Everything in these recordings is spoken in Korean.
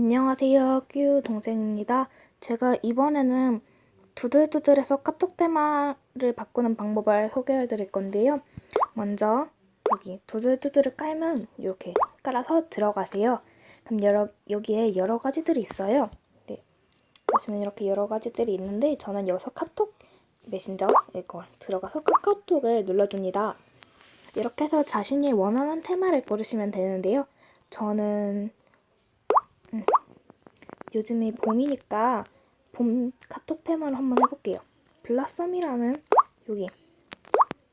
안녕하세요. 큐 동생입니다. 제가 이번에는 두들두들에서 카톡 테마를 바꾸는 방법을 소개해 드릴 건데요. 먼저 여기 두들두들을 깔면 이렇게 깔아서 들어가세요. 그럼 여러, 여기에 여러 가지들이 있어요. 네. 보시면 이렇게 여러 가지들이 있는데 저는 여기서 카톡 메신저 이걸 들어가서 카카오톡을 눌러줍니다. 이렇게 해서 자신이 원하는 테마를 고르시면 되는데요. 저는 요즘에 봄이니까 봄 카톡 테마로 한번 해볼게요. 블라썸이라는 여기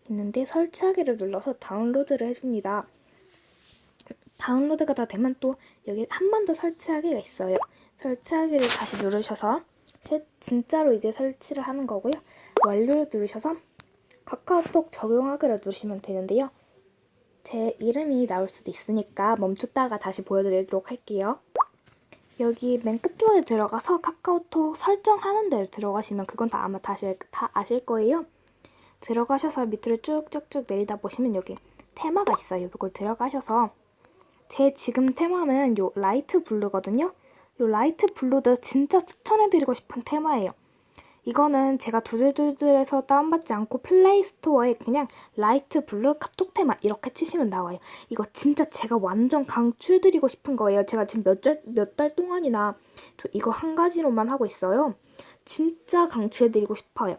있는데 설치하기를 눌러서 다운로드를 해줍니다. 다운로드가 다 되면 또 여기 한 번 더 설치하기가 있어요. 설치하기를 다시 누르셔서 실- 진짜로 이제 설치를 하는 거고요. 완료를 누르셔서 카카오톡 적용하기를 누르시면 되는데요. 제 이름이 나올 수도 있으니까 멈췄다가 다시 보여드리도록 할게요. 여기 맨 끝쪽에 들어가서 카카오톡 설정하는 데를 들어가시면 그건 다 아마 다시 다 아실 거예요. 들어가셔서 밑으로 쭉쭉쭉 내리다 보시면 여기 테마가 있어요. 이걸 들어가셔서 제 지금 테마는 요 라이트 블루거든요. 요 라이트 블루도 진짜 추천해드리고 싶은 테마예요. 이거는 제가 두들두들에서 다운받지 않고 플레이스토어에 그냥 라이트 블루 카톡 테마 이렇게 치시면 나와요. 이거 진짜 제가 완전 강추해드리고 싶은 거예요. 제가 지금 몇달몇 달 동안이나 저 이거 한 가지로만 하고 있어요. 진짜 강추해드리고 싶어요.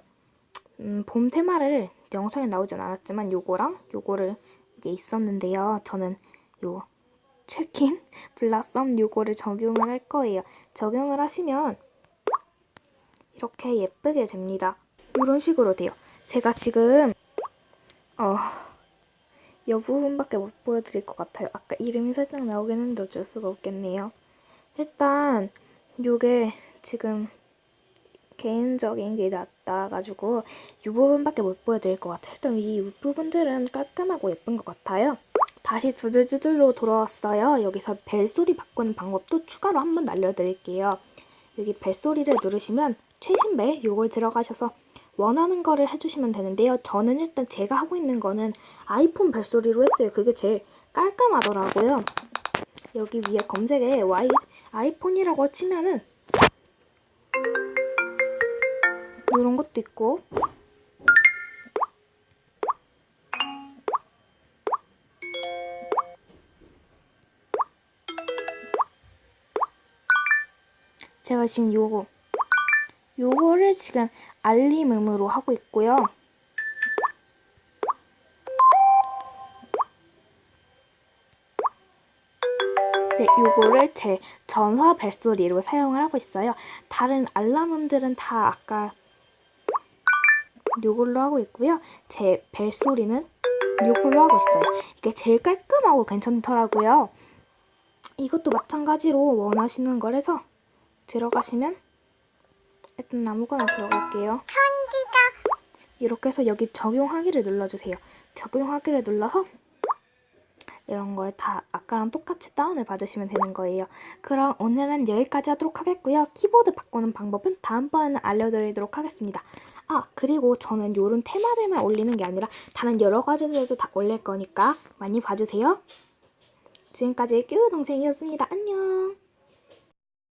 음, 봄 테마를 영상에 나오진 않았지만 요거랑 요거를 이게 있었는데요. 저는 요 체킨 블라썸 요거를 적용을 할 거예요. 적용을 하시면 이렇게 예쁘게 됩니다. 이런 식으로 돼요. 제가 지금 어, 이 부분밖에 못 보여드릴 것 같아요. 아까 이름이 살짝 나오긴 했는데 어쩔 수가 없겠네요. 일단 요게 지금 개인적인 게 낫다가지고 이 부분밖에 못 보여드릴 것 같아요. 일단 이 부분들은 깔끔하고 예쁜 것 같아요. 다시 두들두들로 돌아왔어요. 여기서 벨소리 바꾸는 방법도 추가로 한번 알려드릴게요. 여기 벨소리를 누르시면 최신 벨 요걸 들어가셔서 원하는 거를 해주시면 되는데요. 저는 일단 제가 하고 있는 거는 아이폰 벨소리로 했어요. 그게 제일 깔끔하더라고요. 여기 위에 검색에 Y 아이폰이라고 치면은 이런 것도 있고 제가 지금 요거 요거를 지금 알림음으로 하고 있고요. 네, 요거를 제 전화 벨소리로 사용을 하고 있어요. 다른 알람음들은 다 아까 요걸로 하고 있고요. 제 벨소리는 요걸로 하고 있어요. 이게 제일 깔끔하고 괜찮더라고요. 이것도 마찬가지로 원하시는 거라서 들어가시면 일단 아무거나 들어갈게요. 이렇게 해서 여기 적용하기를 눌러주세요. 적용하기를 눌러서 이런 걸 다 아까랑 똑같이 다운을 받으시면 되는 거예요. 그럼 오늘은 여기까지 하도록 하겠고요. 키보드 바꾸는 방법은 다음번에는 알려드리도록 하겠습니다. 아 그리고 저는 이런 테마들만 올리는 게 아니라 다른 여러 가지들도 다 올릴 거니까 많이 봐주세요. 지금까지 큐 동생이었습니다. 안녕.